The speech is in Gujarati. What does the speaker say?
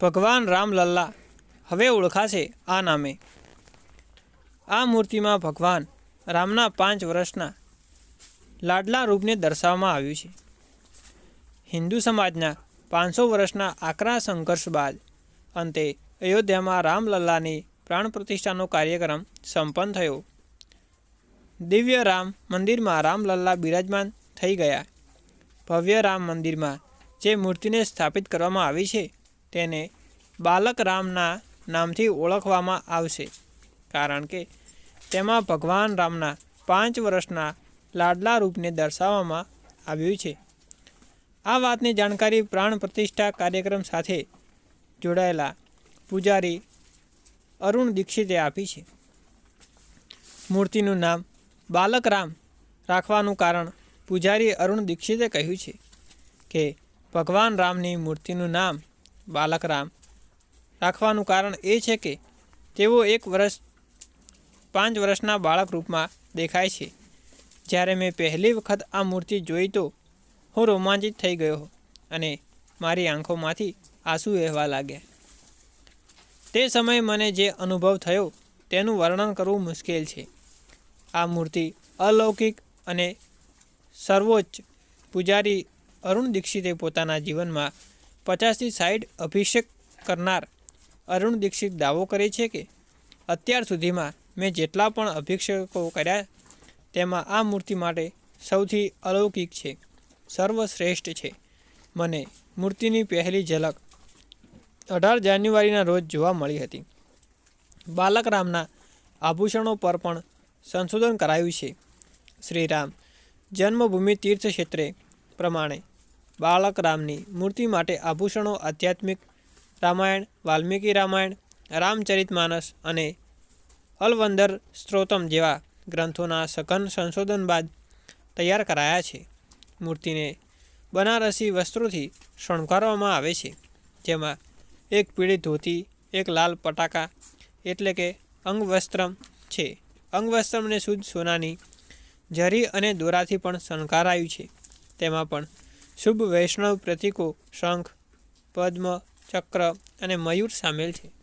ભગવાન રામલલ્લા હવે ઓળખાશે આ નામે. આ મૂર્તિમાં ભગવાન રામના પાંચ વર્ષના લાડલા રૂપને દર્શાવવામાં આવ્યું છે. હિન્દુ સમાજના પાંચસો વર્ષના આકરા સંઘર્ષ બાદ અંતે અયોધ્યામાં રામલલ્લાની પ્રાણ પ્રતિષ્ઠાનો કાર્યક્રમ સંપન્ન થયો. દિવ્ય રામ મંદિરમાં રામલલ્લા બિરાજમાન થઈ ગયા. ભવ્ય રામ મંદિરમાં જે મૂર્તિને સ્થાપિત કરવામાં આવી છે તેને બાલક રામના નામથી ઓળખવામાં આવશે. કારણ કે તેમાં ભગવાન રામના પાંચ વર્ષના લાડલા રૂપને દર્શાવવામાં આવ્યું છે. આ વાતની જાણકારી પ્રાણ પ્રતિષ્ઠા કાર્યક્રમ સાથે જોડાયેલા પૂજારી અરુણ દીક્ષિતે આપી છે. મૂર્તિનું નામ બાલક રામ રાખવાનું કારણ પૂજારી અરુણ દીક્ષિતે કહ્યું છે કે ભગવાન રામની મૂર્તિનું નામ બાલક રામ રાખવાનું કારણ એ છે કે તેઓ એક વર્ષ પાંચ વર્ષના બાળક રૂપમાં દેખાય છે. જ્યારે મેં પહેલી વખત આ મૂર્તિ જોઈ તો હું રોમાંચિત થઈ ગયો અને મારી આંખોમાંથી આંસુ વહેવા લાગ્યા. તે સમયે મને જે અનુભવ થયો તેનું વર્ણન કરવું મુશ્કેલ છે. આ મૂર્તિ અલૌકિક અને સર્વોચ્ચ પૂજારી અરુણ દીક્ષિતે પોતાના જીવનમાં પચાસથી સાઠ અભિષેક કરનાર અરુણ દીક્ષિત દાવો કરે છે કે અત્યાર સુધીમાં મેં જેટલા પણ અભિષેકો કર્યા, તેમાં આ મૂર્તિ માટે સૌથી અલૌકિક છે, સર્વશ્રેષ્ઠ છે. મને મૂર્તિની પહેલી ઝલક અઢાર જાન્યુઆરીના રોજ જોવા મળી હતી. બાલક રામના આભૂષણો પર પણ સંશોધન કરાયું છે. શ્રીરામ, જન્મભૂમિ તીર્થ ક્ષેત્રે પ્રમાણે બાળક રામની મૂર્તિ માટે આભૂષણો આધ્યાત્મિક રામાયણ, વાલ્મીકી રામાયણ રામચરિતમાનસ અને અલવંદર સ્ત્રોતમ જેવા ગ્રંથોના સઘન સંશોધન બાદ તૈયાર કરાયા છે. મૂર્તિને બનારસી વસ્ત્રોથી શણગારવામાં આવે છે, જેમાં એક પીળી ધોતી, એક લાલ પટાકા એટલે કે અંગવસ્ત્રમ છે. અંગવસ્ત્રમને શુદ્ધ સોનાની જરી અને દોરાથી પણ શણગારાયું છે. તેમાં પણ શુભ વૈષ્ણવ પ્રતીકો શંખ પદ્મ ચક્ર અને મયુર સામેલ છે.